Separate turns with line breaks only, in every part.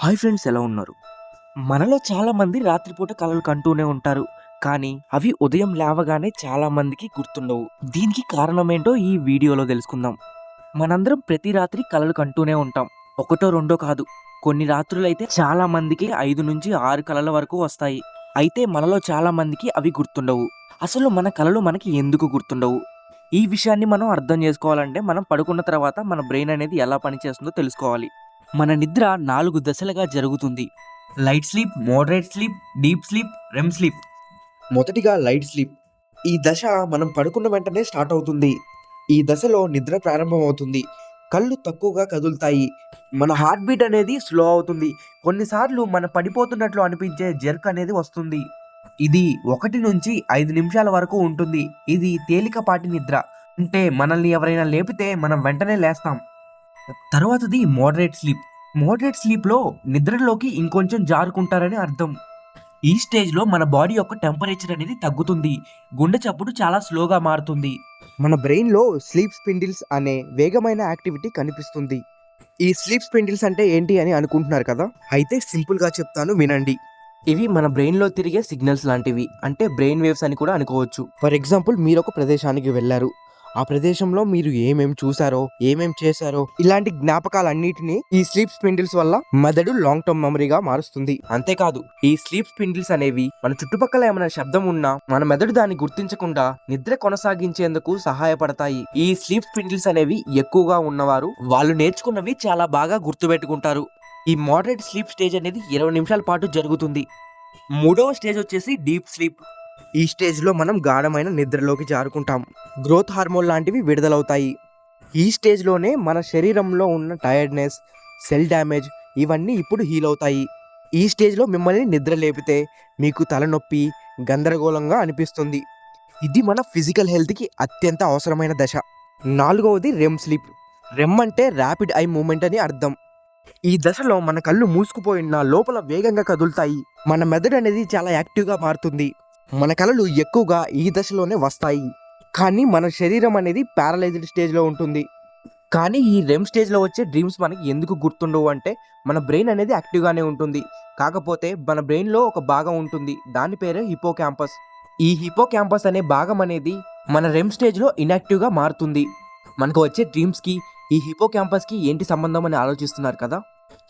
Hi friends ఎలా ఉన్నారు? మనలో చాలామంది రాత్రిపూట కలలు కంటూనే ఉంటారు. కానీ అవి ఉదయం లేవగానే చాలామందికి గుర్తుండవు. దీనికి కారణమేంటో ఈ వీడియోలో తెలుసుకుందాం. మనందరం ప్రతి రాత్రి కలలు కంటూనే ఉంటాం. ఒకటో రెండో కాదు. కొన్ని రాత్రులైతే చాలా మందికి ఐదు నుంచి ఆరు కలల వరకు వస్తాయి. అయితే మనలో చాలా మందికి అవి గుర్తుండవు. అసలు మన కలలు మనకి ఎందుకు గుర్తుండవు? ఈ విషయాన్ని మనం అర్థం చేసుకోవాలంటే మనం పడుకున్న తర్వాత మన బ్రెయిన్ అనేది ఎలా పనిచేస్తుందో తెలుసుకోవాలి. మన నిద్ర నాలుగు దశలుగా జరుగుతుంది. Light sleep moderate sleep deep sleep REM sleep.
మొదటిగా లైట్ స్లీప్. ఈ దశ మనం పడుకున్న వెంటనే స్టార్ట్ అవుతుంది. ఈ దశలో నిద్ర ప్రారంభమవుతుంది. కళ్ళు తక్కువగా కదులుతాయి.
మన హార్ట్ బీట్ అనేది స్లో అవుతుంది. కొన్నిసార్లు మన పడిపోతున్నట్లు అనిపించే జర్క్ అనేది వస్తుంది. ఇది ఒకటి నుంచి ఐదు నిమిషాల వరకు ఉంటుంది. ఇది తేలికపాటి నిద్ర. అంటే మనల్ని ఎవరైనా లేపితే మనం వెంటనే లేస్తాం. తర్వాతది మోడరేట్ స్లీప్ మోడరేట్ స్లీప్లో నిద్రలోకి ఇంకొంచెం జారుకుంటారని అర్థం. ఈ స్టేజ్లో మన బాడీ యొక్క టెంపరేచర్ అనేది తగ్గుతుంది. గుండె చప్పుడు చాలా స్లోగా మారుతుంది.
మన బ్రెయిన్లో స్లీప్ స్పిండిల్స్ అనే వేగమైన యాక్టివిటీ కనిపిస్తుంది. ఈ స్లీప్ స్పిండిల్స్ అంటే ఏంటి అని అనుకుంటున్నారు కదా? అయితే సింపుల్గా చెప్తాను వినండి.
ఇవి మన బ్రెయిన్లో తిరిగే సిగ్నల్స్ లాంటివి. అంటే బ్రెయిన్ వేవ్స్ అని కూడా అనుకోవచ్చు.
ఫర్ ఎగ్జాంపుల్ మీరు ఒక ప్రదేశానికి వెళ్ళారు. ఆ ప్రదేశంలో మీరు ఏమేమి చూసారో ఏమేం చేశారో ఇలాంటి జ్ఞాపకాలన్నిటిని ఈ స్లీప్ స్పిండిల్స్ వల్ల మెదడు లాంగ్ టర్మ్ మెమరీగా మారుస్తుంది.
అంతేకాదు ఈ స్లీప్ స్పిండిల్స్ అనేవి మన చుట్టుపక్కల ఏమైనా శబ్దం ఉన్నా మన మెదడు దాన్ని గుర్తించకుండా నిద్ర కొనసాగించేందుకు సహాయపడతాయి. ఈ స్లీప్ స్పిండిల్స్ అనేవి ఎక్కువగా ఉన్నవారు వాళ్ళు నేర్చుకున్నవి చాలా బాగా గుర్తుపెట్టుకుంటారు. ఈ మోడరేట్ స్లీప్ స్టేజ్ అనేది ఇరవై నిమిషాల పాటు జరుగుతుంది. మూడవ స్టేజ్ వచ్చేసి డీప్ స్లీప్
ఈ స్టేజ్లో మనం గాఢమైన నిద్రలోకి జారుకుంటాం. గ్రోత్ హార్మోన్ లాంటివి విడుదలవుతాయి. ఈ స్టేజ్లోనే మన శరీరంలో ఉన్న టైర్డ్నెస్ సెల్ డ్యామేజ్ ఇవన్నీ ఇప్పుడు హీల్ అవుతాయి. ఈ స్టేజ్లో మిమ్మల్ని నిద్ర లేపితే మీకు తలనొప్పి గందరగోళంగా అనిపిస్తుంది. ఇది మన ఫిజికల్ హెల్త్కి అత్యంత అవసరమైన దశ. నాలుగవది రెమ్ స్లీప్ రెమ్ అంటే ర్యాపిడ్ ఐ మూమెంట్ అని అర్థం. ఈ దశలో మన కళ్ళు మూసుకుపోయిన లోపల వేగంగా కదులుతాయి. మన మెదడు అనేది చాలా యాక్టివ్గా మారుతుంది. మన కళలు ఎక్కువగా ఈ దశలోనే వస్తాయి. కానీ మన శరీరం అనేది ప్యారలైజ్డ్ స్టేజ్లో ఉంటుంది.
కానీ ఈ రెమ్ స్టేజ్లో వచ్చే డ్రీమ్స్ మనకి ఎందుకు గుర్తుండవు అంటే మన బ్రెయిన్ అనేది యాక్టివ్గానే ఉంటుంది. కాకపోతే మన బ్రెయిన్లో ఒక భాగం ఉంటుంది. దాని పేరే హిపో క్యాంపస్ ఈ హిపో క్యాంపస్ అనే భాగం అనేది మన రెమ్ స్టేజ్లో ఇన్యాక్టివ్గా మారుతుంది. మనకు వచ్చే డ్రీమ్స్కి ఈ హిపో క్యాంపస్కి ఏంటి సంబంధం అని ఆలోచిస్తున్నారు కదా?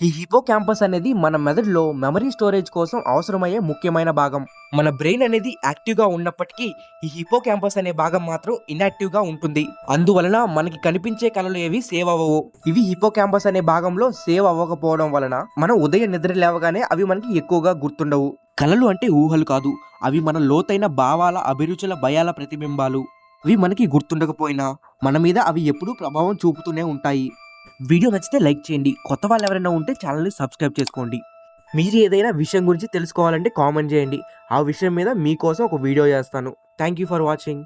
ఈ హిపో క్యాంపస్ అనేది మన మెదడులో మెమరీ స్టోరేజ్ కోసం అవసరమయ్యే ముఖ్యమైన భాగం. మన బ్రెయిన్ అనేది యాక్టివ్గా ఉన్నప్పటికీ ఈ హిపో క్యాంపస్ అనే భాగం మాత్రం ఇన్యాక్టివ్గా ఉంటుంది. అందువలన మనకి కనిపించే కళలు ఏవి సేవ్ అవ్వవు. ఇవి హిపో క్యాంపస్ అనే భాగంలో సేవ్ అవ్వకపోవడం వలన మనం ఉదయం నిద్ర లేవగానే అవి మనకి ఎక్కువగా గుర్తుండవు. కళలు అంటే ఊహలు కాదు. అవి మన లోతైన భావాల అభిరుచుల భయాల ప్రతిబింబాలు. అవి మనకి గుర్తుండకపోయినా మన మీద అవి ఎప్పుడూ ప్రభావం చూపుతూనే ఉంటాయి. వీడియో నచ్చితే లైక్ చేయండి. కొత్త వాళ్ళు ఎవరైనా ఉంటే ఛానల్ని సబ్స్క్రైబ్ చేసుకోండి. మీరు ఏదైనా విషయం గురించి తెలుసుకోవాలంటే కామెంట్ చేయండి. ఆ విషయం మీద మీకోసం ఒక వీడియో చేస్తాను. Thank you for watching.